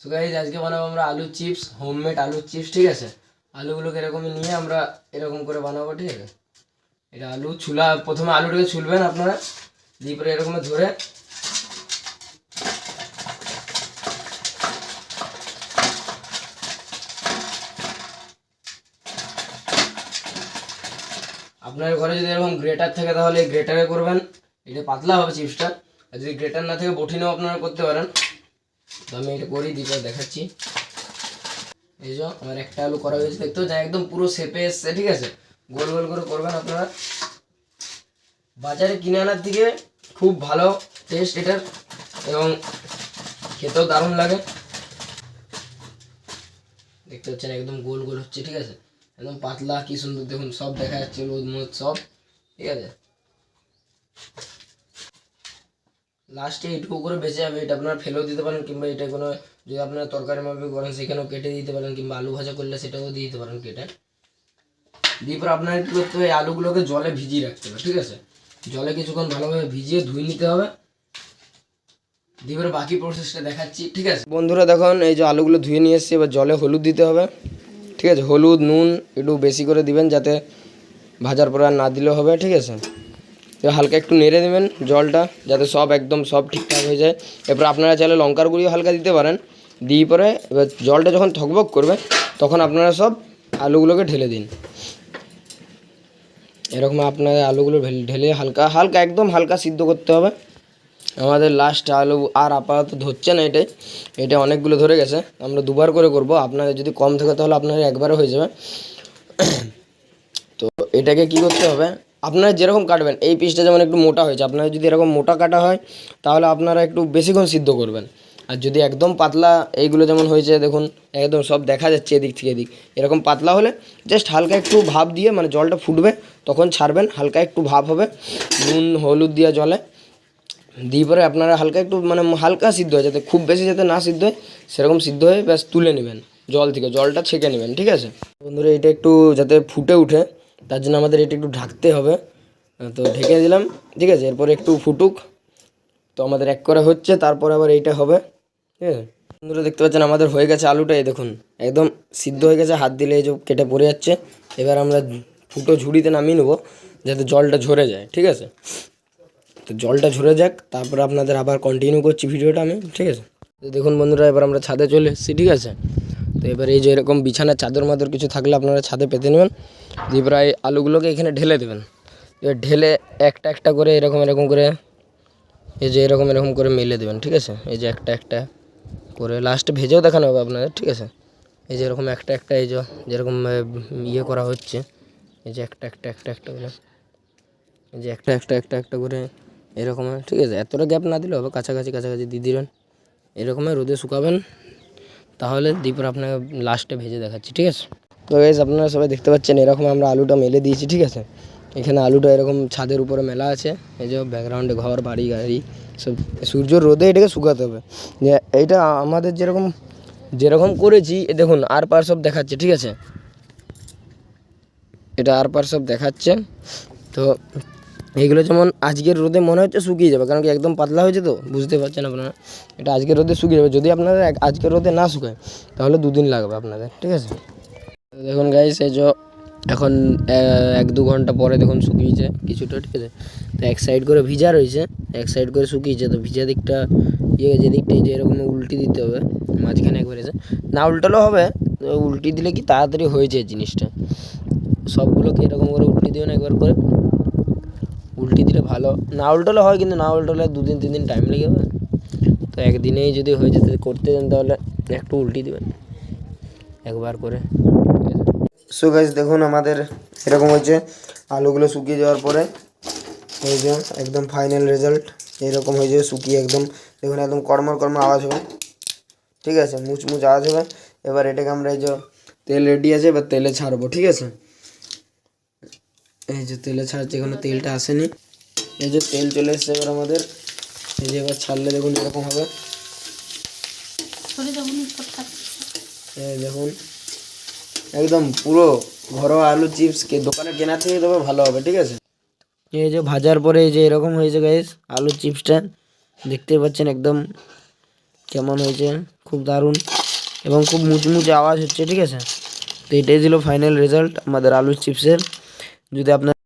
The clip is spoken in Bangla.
সো গাইজ আজকে বানাবো আমরা আলু চিপস হোমমেড আলু চিপস ঠিক আছে? আলুগুলোকে এরকম নিয়ে আমরা এরকম করে বানাবো, ঠিক আছে? এটা আলু ছুলা প্রথমে আলুটাকে ছুলবেন আপনারা, দিয়ে পরে এরকম ধরে আপনার ঘরে যদি এরকম গ্রেটার থাকে তাহলে গ্রেটারে করবেন। এটা পাতলা হবে চিপসটা আর যদি গ্রেটার না থাকে বঠিনেও আপনারা করতে পারেন। তো আমি এটা করি দিয়ে দেখাচ্ছি। এই যে আমার একটা আলু করা হয়েছে, দেখতে পাচ্ছেন? একদম পুরো শেপে এসছে, ঠিক আছে? গোল গোল করে করবেন আপনারা। বাজারে কিনে আনার থেকে খুব ভালো টেস্ট এটার এবং খেতেও দারুণ লাগে। দেখতে পাচ্ছেন, একদম গোল গোল হচ্ছে, ঠিক আছে? একদম পাতলা, কি সুন্দর দেখুন, সব দেখা যাচ্ছে, রোদ মোদ সব, ঠিক আছে? লাস্টে এইটুকু করে বেঁচে যাবে, এটা আপনারা ফেলেও দিতে পারেন কিংবা এটা কোনো যদি আপনারা তরকারি মাপে করেন, সেখানেও কেটে দিতে পারেন কিংবা আলু ভাজা করলে সেটাও দিয়ে দিতে পারেন কেটে। দিয়ে পরে আপনার কী করতে হবে আলুগুলোকে জলে ভিজিয়ে রাখতে হবে, ঠিক আছে? জলে কিছুক্ষণ ভালোভাবে ভিজিয়ে ধুয়ে নিতে হবে। দিয়ে পরে বাকি প্রসেসটা দেখাচ্ছি, ঠিক আছে? বন্ধুরা, দেখুন, এই যে আলুগুলো ধুয়ে নিয়ে এসেছি, এবার জলে হলুদ দিতে হবে, ঠিক আছে? হলুদ, নুন, একটু বেশি করে দিবেন যাতে ভাজার পর আর না দিলেও হবে, ঠিক আছে? হালকা একটু নেড়ে দেবেন জলটা, যাতে সব একদম সব ঠিকঠাক হয়ে যায়। এরপর আপনারা চাইলে লঙ্কার গুঁড়িও হালকা দিতে পারেন। দিয়ে পরে এবার জলটা যখন থকবক করবে, তখন আপনারা সব আলুগুলোকে ঢেলে দিন। এরকম আপনাদের আলুগুলো ঢেলে- হালকা হালকা একদম হালকা সিদ্ধ করতে হবে। আমাদের লাস্ট আলু আর আপাতত ধরছে না এটাই। এটা অনেকগুলো ধরে গেছে। আমরা দুবার করে করব। আপনাদের যদি কম থাকে তাহলে আপনার একবারে হয়ে যাবে। তো এটাকে কি করতে হবে? আপনারা যেরকম কাটবেন, এই পিসটা যেমন একটু মোটা হয়েছে, আপনারা যদি এরকম মোটা কাটা হয়, তাহলে আপনারা একটু বেশিক্ষণ সিদ্ধ করবেন। আর যদি একদম পাতলা, এইগুলো যেমন হয়েছে, দেখুন, একদম সব দেখা যাচ্ছে এদিক থেকে এদিক। এরকম পাতলা হলে জাস্ট হালকা একটু ভাপ দিয়ে মানে জলটা ফুটবে, তখন ছাড়বেন, হালকা একটু ভাপ হবে, নুন, হলুদ দিয়ে জলে। দিয়ে পরে আপনারা হালকা একটু মানে হালকা সিদ্ধ হয়, যাতে খুব বেশি যাতে না সিদ্ধ হয়, সেরকম সিদ্ধ হয়ে ব্যাস তুলে নেবেন, জল থেকে, জলটা ছেঁকে নেবেন, ঠিক আছে? বন্ধুরা, এটা একটু যাতে ফুটে উঠে তার জন্য আমাদের এটা একটু ঢাকতে হবে। তো ঢেকে দিলাম, ঠিক আছে? এরপর একটু ফুটুক। তো আমাদের এক করে হচ্ছে, তারপর আবার এইটা হবে, ঠিক আছে? বন্ধুরা, দেখতে পাচ্ছেন আমাদের হয়ে গেছে আলুটা, এই দেখুন, একদম সিদ্ধ হয়ে গেছে, হাত দিলে এই যে কেটে পড়ে যাচ্ছে। এবার আমরা ফুটো ঝুড়িতে নামিয়ে নেব, যাতে জলটা ঝরে যায়, ঠিক আছে? তো জলটা ঝরে যাক, তারপর আপনাদের আবার কন্টিনিউ করছি ভিডিওটা আমি, ঠিক আছে? দেখুন বন্ধুরা, এবার আমরা ছাদে চলে এসেছি, ঠিক আছে? তো এবার এই যে এরকম বিছানার চাদর মাদর কিছু থাকলে আপনারা ছাদে পেতে নেবেন। দিয়ে প্রায় আলুগুলোকে এখানে ঢেলে দেবেন। এবার ঢেলে একটা একটা করে এরকম এরকম করে, এই যে এরকম এরকম করে মেলে দেবেন, ঠিক আছে? এই যে একটা একটা করে লাস্টে ভেজেও দেখানো হবে আপনাদের, ঠিক আছে? এই যে এরকম একটা একটা এই যে, যেরকম ইয়ে করা হচ্ছে, এই যে একটা একটা একটা একটা করে, এই যে একটা একটা একটা একটা করে এরকম, ঠিক আছে? এতটা গ্যাপ না দিলে হবে, কাছাকাছি কাছাকাছি দিয়ে দিবেন। এরকমই রোদে শুকাবেন। তাহলে দ্বীপর আপনাকে লাস্টে ভেজে দেখাচ্ছি, ঠিক আছে? তো গাইজ আপনারা সবাই দেখতে পাচ্ছেন, এরকম আমরা আলুটা মেলে দিয়েছি, ঠিক আছে? এখানে আলুটা এরকম ছাদের উপরে মেলা আছে, এই যে ব্যাকগ্রাউন্ডে ঘর, বাড়ি, গাড়ি, সব সূর্যর রোদে এটাকে শুকাতে হবে। যে এইটা আমাদের যেরকম যেরকম করেছি দেখুন, আর পার সব দেখাচ্ছে, ঠিক আছে? এটা আর পার সব দেখাচ্ছে। তো এইগুলো যেমন আজকের রোদে মনে হচ্ছে শুকিয়ে যাবে, কারণ কি একদম পাতলা হয়েছে তো, বুঝতে পারছেন আপনারা? এটা আজকের রোদে শুকিয়ে যাবে, যদি আপনারা আজকের রোদে না শুকায়, তাহলে দুদিন লাগবে আপনাদের, ঠিক আছে? দেখুন গাইস এই যে এখন এক দু ঘণ্টা পরে দেখুন শুকিয়েছে কিছুটা, ঠিক আছে? তো এক সাইড করে ভিজা রয়েছে, এক সাইড করে শুকিয়েছে, তো ভিজা দিকটা ইয়ে যে দিকটা যে এরকম উল্টি দিতে হবে, মাঝখানে একবার এসে। না উল্টালেও হবে উল্টি দিলে কি তাড়াতাড়ি হয়েছে জিনিসটা। সবগুলোকে এরকম করে উল্টি দিবেন একবার করে। উল্টি দিলে ভালো। না উল্টালে হয় কিন্তু না উল্টালে দুদিন তিন দিন টাইম লেগে যাবে। তো একদিনেই যদি হয়ে যেতে করতে দেন তাহলে একটু উল্টি দেবেন। একবার করে। সো গাইজ দেখুন আমাদের এরকম হচ্ছে আলুগুলো শুকিয়ে যাওয়ার পরে এই যে একদম ফাইনাল রেজাল্ট এরকম হয়ে যাবে শুকিয়ে একদম। দেখুন একদম কর্মর কর্মর আওয়াজ হবে। ঠিক আছে, মুচমুচ আওয়াজ হবে। এবার এটাকে আমরা এই যে তেল রেডি আছে, এবার তেলে ছাড়বো। ঠিক আছে? এই যে তেলে ছাড়ছে, এখনও তেলটা আসেনি। এই যে তেল চলে এসছে এবার আমাদের। এই যে এবার ছাড়লে দেখুন এরকম হবে। দেখুন একদম পুরো ঘরোয়া আলু চিপস কে দোকানে কেনা থেকে তবে ভালো হবে ঠিক আছে? এই যে ভাজার পরে এই যে এরকম হয়েছে গাইস আলু চিপসটা। দেখতে পাচ্ছেন একদম কেমন হয়েছে খুব দারুণ এবং খুব মুচমুচে আওয়াজ হচ্ছে ঠিক আছে? তো এটাই ছিল ফাইনাল রেজাল্ট আমাদের আলুর চিপসের। যদি আপনার